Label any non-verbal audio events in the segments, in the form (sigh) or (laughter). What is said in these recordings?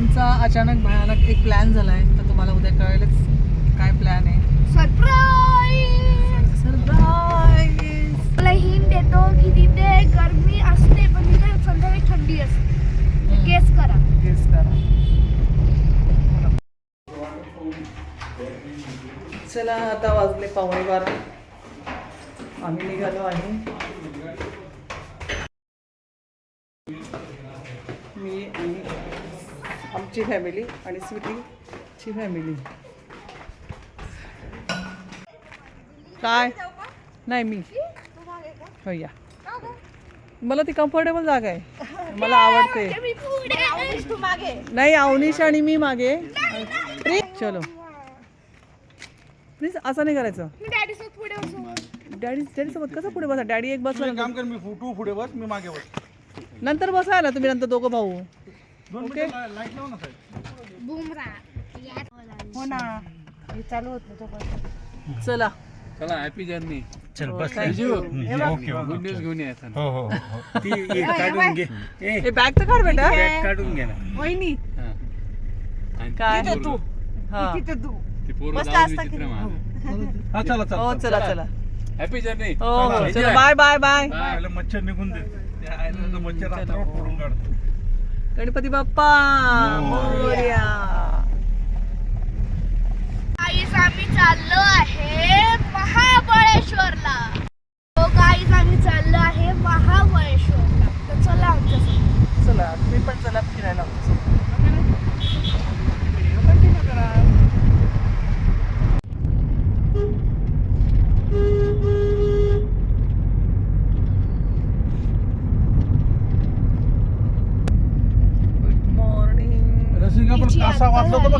आमचा अचानक भयानक एक प्लॅन झाला आहे तर तुम्हाला उद्या कळेलच काय प्लॅन आहे. सरप्राईज सरप्राईज मला हिंट देतो की तिथे गरमी असते पण तिथे संध्याकाळी थंडी असते. गेस करा. गेस करा. चला आता वाजले पावणे बारा आम्ही निघालो आहे. मी आणि आमची फॅमिली आणि स्वीटीची फॅमिली. काय? नाही मी. हो या. मला ती कम्फर्टेबल जागा आहे. मला आवडते. नाही अवनीश आणि मी मागे. चलो. प्लीज असं नाही करायचं. डॅडी सोबत पुढे बसू? डॅडी डॅडी सोबत कसं पुढे बसा डॅडी एक बसला काम कर मी पुढे बस मी मागे बस. नंतर बसा ना तुम्ही नंतर दोघं भाऊ. ओके. मिनिटं लाइट लाव ना साहेब बुमरा. हो ना. हे चालू होत नव्हतं चला. चला हॅपी जर्नी चल बस. जीव ओके गुड न्यूज घेऊन या हो हो ती एक काढून घे. ए. हे बॅग तर काढ बेटा. बॅग काढून घे ना. वहिनी. हा. आणि काय? ती हा. तिथे तू. ती पोरं मस्त जाऊन असता विचित्र की. हा. चला हो चला. चला चला. हॅपी जर्नी हो हो चला. चला बाय बाय बाय. मच्छर निघून दे त्या तर मच्छर फोडून काढतो. गणपती बाप्पा मोरया. गाईज आम्ही चाललो आहे महाबळेश्वरला. हो गाईज आम्ही चाललो आहे महाबळेश्वरला. तर चला आमच्यासोबत. चला तुम्ही पण चला फिरायला व्हिडिओ कंटिन्यू करा गुड मॉर्निंग रसिका पण तिची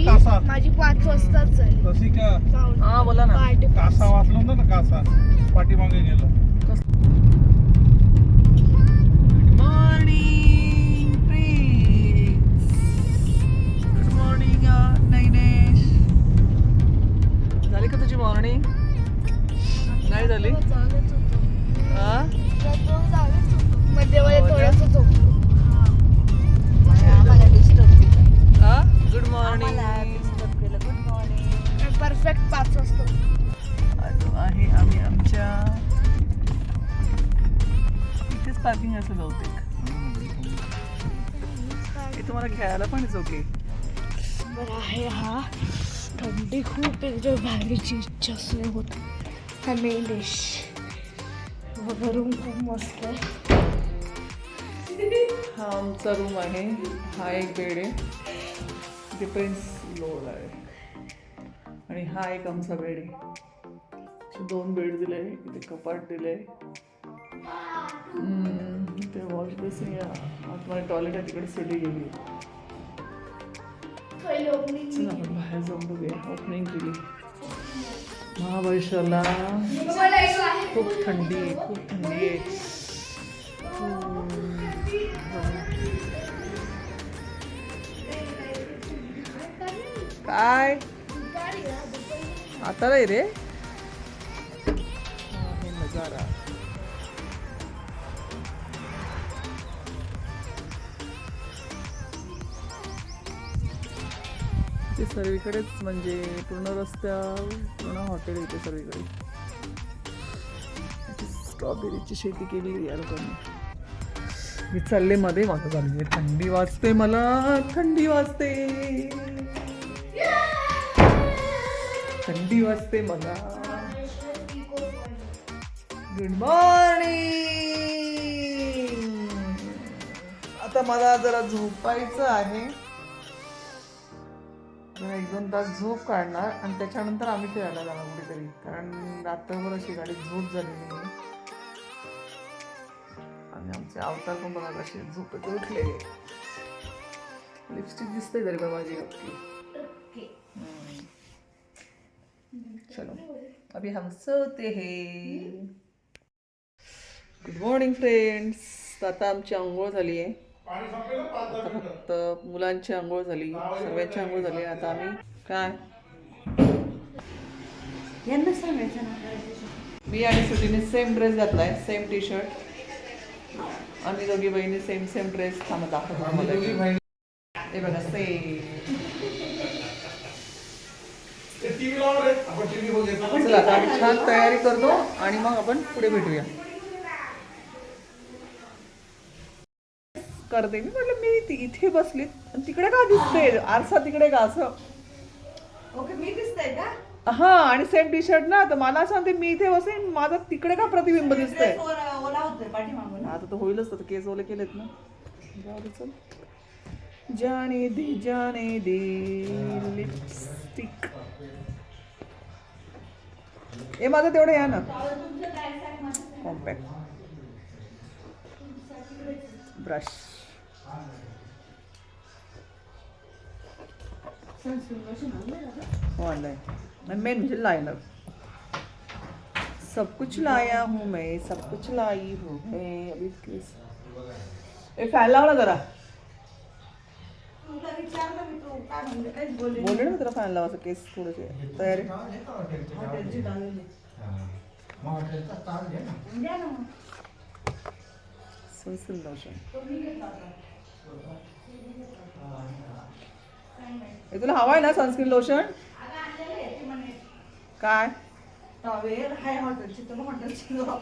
कासा होता कासा माझी पाच वाजताच झाली. रसिका हा बोला ना. पहाटे पाच. कासा वाचला होता ना कासा. पाठीमागे गेलं. Good morning good morning Nainesh झाली का तुझी मॉर्निंग नाही झाली? जागेच होतो. होतो. मध्ये हो? थोडंसं झोपलो खेळायला पण ओके बरं आहे हा. थंडी खूप एकदम भारीची इच्छा असणे होत. हा मेन डिश रूम खूप मस्त आहे. हा आमचा रूम आहे. हा एक बेड आहे. डिफरन्स लोड आहे. आणि हा एक आमचा बेड आहे. दोन बेड दिले आहे इथे कपाट दिले. इथे वॉश बेसिंग आतमध्ये टॉयलेट आहे तिकडे सिटी गेली. चला आपण बाहेर जाऊन बघूया. ओपनिंग केली. महाबळेश्वरला खूप थंडी आहे खूप थंडी आहे. काय? आता नाही रे? ते सर्वीकडेच म्हणजे पूर्ण रस्त्या पूर्ण हॉटेल येते सर्वीकडे. स्ट्रॉबेरीची शेती केली या लोकांनी. मी चालले मध्ये माझं चालली थंडी वाजते मला थंडी वाजते. थंडी वाजते मला. गुड मॉर्निंग आता मला जरा झोपायचं आहे. जरा एक दोन तास झोप काढणार आणि त्याच्यानंतर आम्ही फिरायला जाणार कुठेतरी. कारण रात्रभर अशी गाडी झोप झालेली नाही. आणि आमचे अवतार पण बघा कसे झोपेत उठले. लिपस्टिक दिसते तरी पण माझी चलो. अभी हम सोते हैं. गुड मॉर्निंग फ्रेंड्स आता आमची आंघोळ झाली आहे आता फक्त मुलांची आंघोळ झाली सर्वांची आंघोळ झाली. आता आम्ही काय? यांना सांगायचं मी आणि सुटीने सेम ड्रेस घातलाय सेम टी शर्ट आम्ही दोघी बहिणी सेम सेम ड्रेस थांबत दाखवतो हे बघा से टीव्ही लावणार आहे आपण टीव्ही बघायचं चला आता आम्ही छान तयारी करतो आणि मग आपण पुढे भेटूया. करते. मी म्हटलं मी ती- इथे बसली. तिकडे का दिसते आरसा तिकडे का असं? ओके मी दिसतंय का? हा आणि सेम टी शर्ट ना तर मला असं म्हणते मी इथे बसले माझं तिकडे का प्रतिबिंब दिसतंय? आता तर होईलच तर केस ओले केलेत ना. जाने दे जाने दे लिपस्टिक ए माझं तेवढं या ना. कॉम्पॅक्ट ब्रश ऑनलाइन मेन म्हणजे लाइनर सब कुछ लाया हूँ मैं सब कुछ लाई हूँ मैं अभी किस ए फॅन लाव ना जरा मी बोलले बोलले ना मी तुला फॅन लावायचं केस थोडेसे तयारी हॉटेलची लावलेली द्या ना मग. सनस्क्रीन लोशन हे तुला हवाय ना सनस्क्रीन लोशन काय? टॉवेल हाय हॉटेलची तुला हॉटेलची लाव.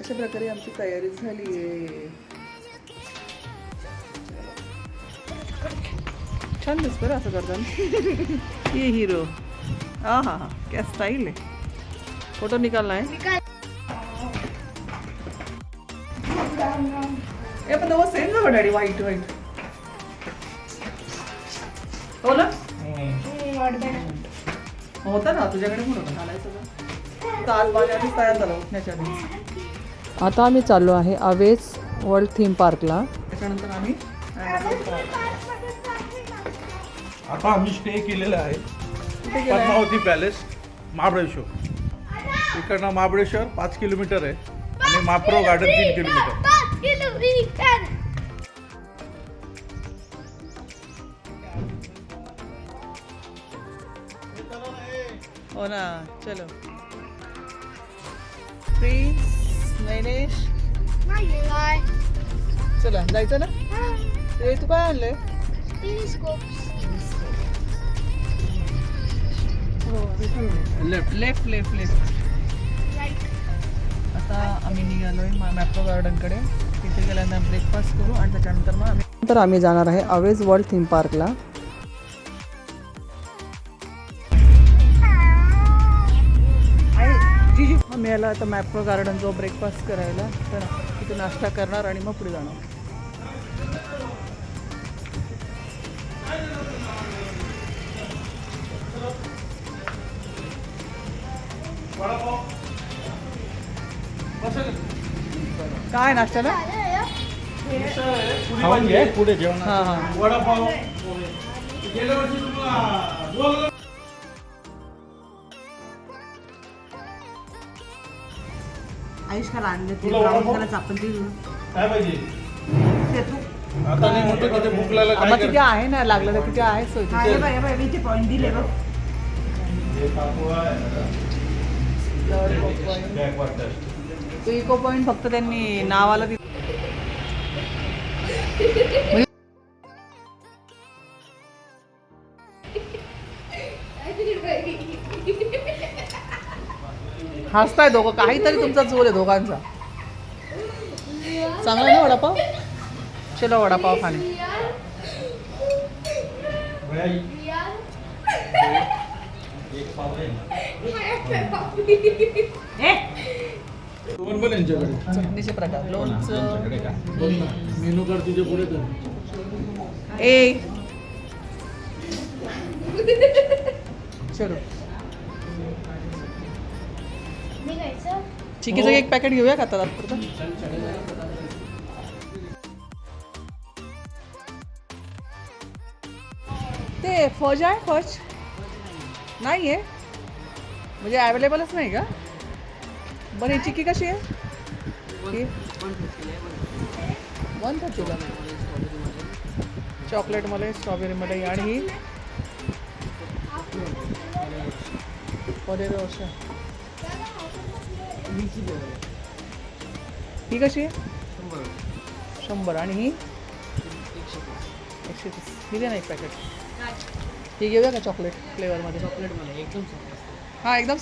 अशा प्रकारे आमची तयारी झाली आहे छान दिसतं रे असं करताना. (laughs) ये हिरो. हा हा हा. क्या स्टाईल आहे. फोटो निकालना है ए पण नवं सेम ना डॅडी व्हाईट व्हाईट हो ना होता ना तुझ्याकडे पण होता घालायचं का? तर आज माझ्या आधीच तयार झालं उठण्याच्या आधी आता आम्ही चाललो आहे अवेज वर्ल्ड थीम पार्कला. त्याच्यानंतर आम्ही आता आम्ही स्टे केलेला आहे? पद्मावती पॅलेस महाबळेश्वर. इकडनं महाबळेश्वर पाच किलोमीटर आहे आणि माप्रो गार्डन तीन किलोमीटर हो ना चलो. प्रिन्स नैनेश चला जायचं ना? ते तू काय आणलंय? लेफ्ट लेफ्ट लेफ्ट लेफ्ट आता आम्ही निघालोय मॅप्रो गार्डनकडे. तिथे गेल्यानंतर ब्रेकफास्ट करू आणि त्याच्यानंतर मग आम्ही नंतर आम्ही जाणार आहे अवेज वर्ल्ड थीम पार्कला. याला आता मॅप्रो गार्डन जो ब्रेकफास्ट करायला. तर तिथे नाश्ता करणार आणि मग पुढे जाणार. काय नाश्त्याला? खाऊन घे पुढे जेवण हां हां. वडापाव गेल्या वर्षी तुम्हाला आयुष्काला आणले ते तुला ब्राऊन वडापाव? कलरचं आपण ते काय पाहिजे? ते तू. आता नाही म्हणतो तिथे भूक लागला आम्हा काय तिथे आहे ना लागलं तर तिथे आहे सोय. हा, हे बघ, हे बघ, मी ते पॉईंट दिले बघ. तो इको पॉइंट फक्त त्यांनी नावाला दिलं. हसताय दोघं काहीतरी तुमचा जोर आहे दोघांचा. चांगला नाही ना वडापाव? चलो वडापाव खाणे. पण पण यांच्याकडे चटणीचे प्रकार लोणचं मेनू कार्ड तुझ्या पुढे कर ए चलो चिकीचं एक पॅकेट घेऊया का आता तात्पुरतं? ते फज आहे फज. नाही आहे म्हणजे अवेलेबलच नाही का? बरं ही चिक्की कशी आहे? वन थर्टीला चॉकलेटमध्ये स्ट्रॉबेरीमध्ये. आणि ही? रोशा ही कशी आहे? शंभर. आणि ही? एकशे तीस. ही दे ना एक पॅकेट ही घेऊया का चॉकलेट फ्लेवरमध्ये चॉकलेटमध्ये एकदम हां एकदम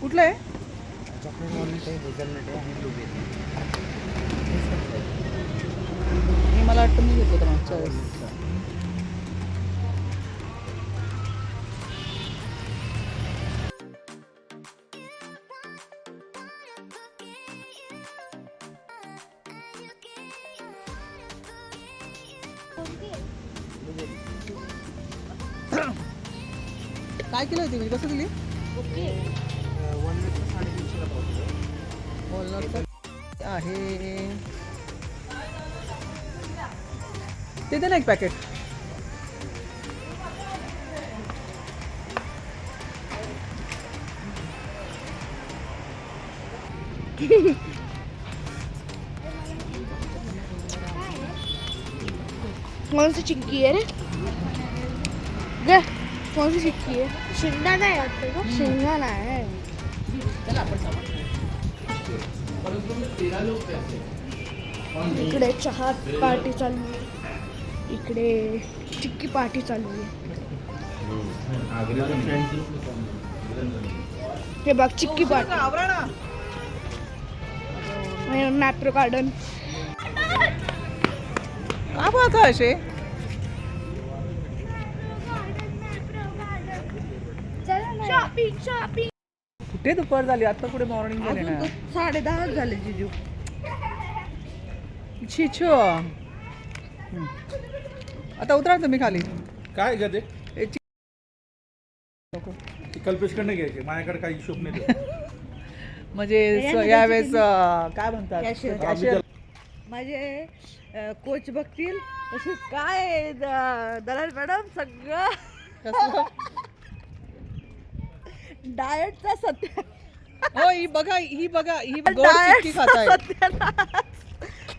कुठलं आहे? हे मला वाटतं मी घेतलं होतं मागच्या वेळेस केलं होती म्हणजे कसं दिली? आहे ते दे ना एक पॅकेट (laughs) कौन सी चिक्की है रे? गे. कौन सी चिक्की है का शेंगदाणा आहे इकडे चहा पार्टी चालू आहे. इकडे चिक्की पार्टी चालू आहे. हे बघ चिक्की पार्टी. मॅप्रो गार्डन. का बोलता असे? शॉपिंग शॉपिंग कुठे दुपार झाली? आता कुठे मॉर्निंग झाली ना? साडे दहा झाले जिजू. छिछो आता उतरा तुम्ही खाली. काय का ते? ए, चि- ती कल्पेशकडे घ्यायचे. माझ्याकडे काही हिशोब नाही ते. (laughs) म्हणजे स- यावेळेस अं, काय म्हणतात? Cashier. Cashier. माझे कोच बघतील. तसे काय द- दलाल मॅडम सगळं. कसलं? (laughs) डाएटचा सत्य. हो ही बघा ही बघा ही गोड चिक्की खात आहे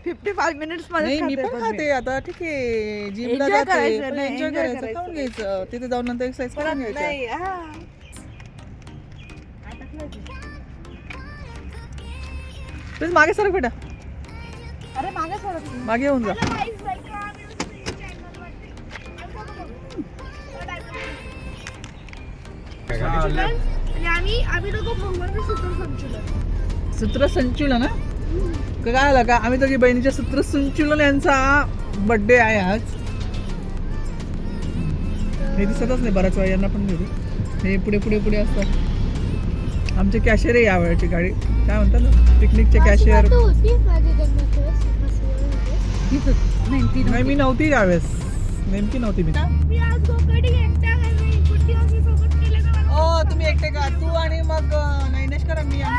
फिफ्टी फाईव्ह मिनिट्स नाही मी मध्ये पण खाते आता ठीक आहे. जिमला Enjoy जाते करायचं नाही, एन्जॉय enjoy करायचं करायचं. खाऊन घ्यायचं. तिथे जाऊन नंतर एक्सरसाइज परत करून घ्यायचं. नाही हा. प्लीज मागे सरक बेटा. अरे मागे सोडत मागे येऊन जा. आम्ही आम्ही दोघं सूत्र संचलन सूत्रसंचलन ना? का काय आलं का? आम्ही दोघी बहिणीच्या सूत्रसंचलन यांचा बर्थडे आहे आज. हे दिसतच नाही बराच वेळा यांना पण घेऊ हे पुढे पुढे पुढे असतात. आमचे कॅशियर आहे यावेळेची गाडी. काय म्हणतात ना? पिकनिकचे कॅशियर नाही मी नव्हती यावेळेस. नेमकी नव्हती मी. तुम्ही एकटे का? तू आणि मग नैनेश करा मी इकडे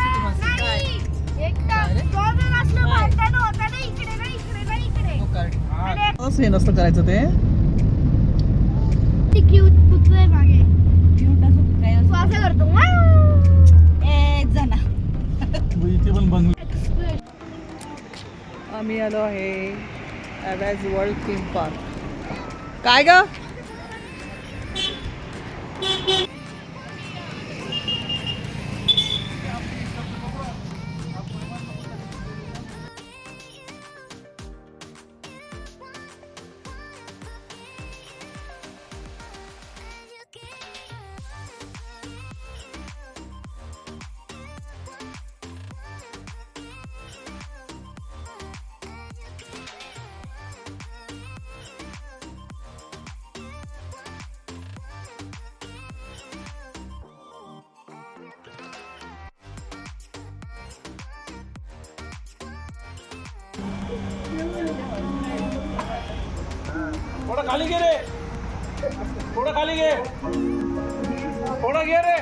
असं हे नसतं करायचं ते. क्यूट आहे मागे. क्यूट असं काय असं? करतो. एक जण. (laughs) इथे पण बंद आम्ही आलो आहे ॲव्हॅज वर्ल्ड थीम पार्क काय ग? थोडं खाली घे रे. थोडं खाली घे. थोडं घे रे.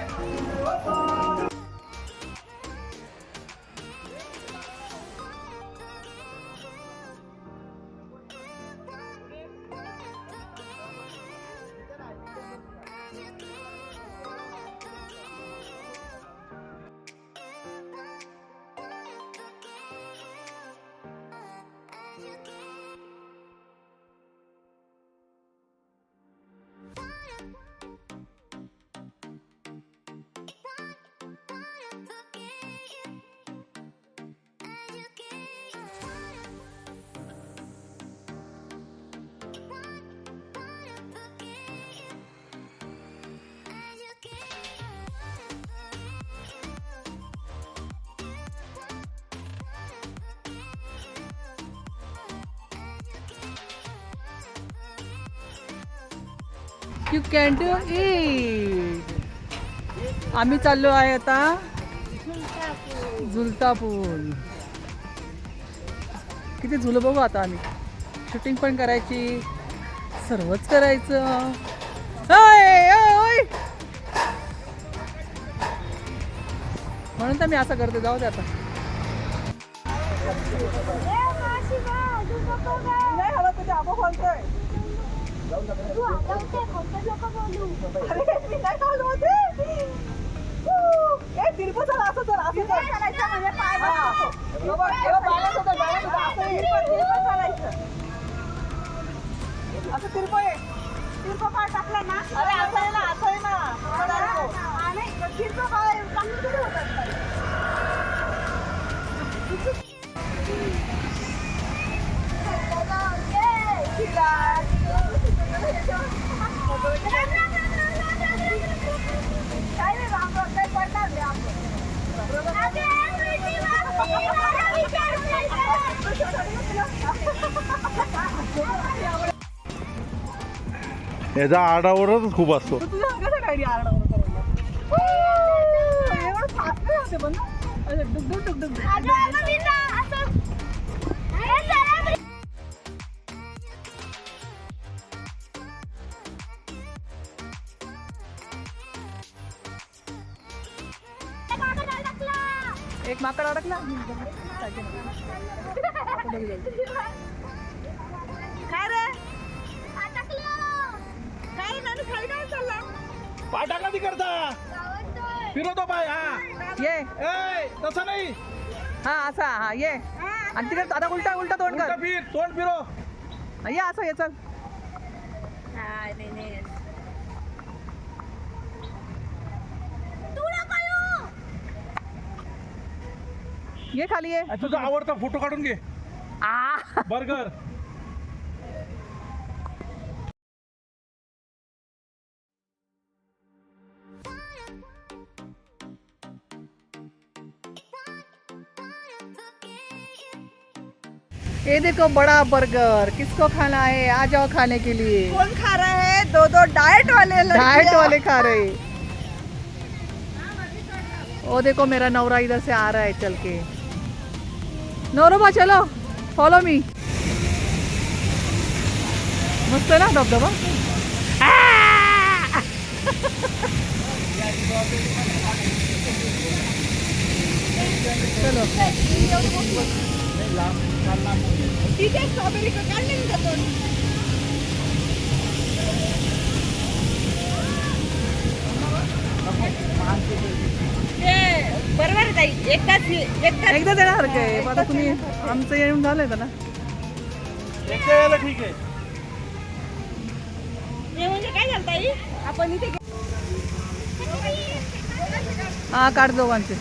यू कॅन डू इट आम्ही चाललो आहे आता झुलता पूल किती झुलं बघू आता आम्ही. शूटिंग पण करायची. सर्वच करायचं. म्हणून तर मी असं करते. जाऊ दे आता. असं असं ये. असं टाकला ये. अरे असं याचा आडावरच खूप असतो? एवढं पाय टाका ती करता? फिरवतो पाय हा. ये. ए तसं नाही. हा असा हा ये. आणि तिकडे आता उलटा उलटा तोंड उलटा कर. फिर तोंड फिरो. हा, ये असं ये चल. ये खाली ये. तुझा आवडता फोटो काढून घे. आ. बर्गर ये देखो बड़ा बर्गर किसको खाना है? आ जाओ खाने के लिए। कौन खा रहे हैं? दो दो डाइट वाले डाइट वाले खा रहे। ओ देखो मेरा नवरा इधर से आ रहा है चल के। नवरोबा चलो फॉलो मी मस्त आहे ना धबधबा! चलो। तिथे स्ट्रॉबेरी का? बरोबर ताई एकदाच एकदा देणार काय आता तुम्ही आमचं येऊन झालंय ना एकदा यायला ठीक आहे. हे म्हणजे काय झालं ताई आपण इथे हा काढ दोघांचे.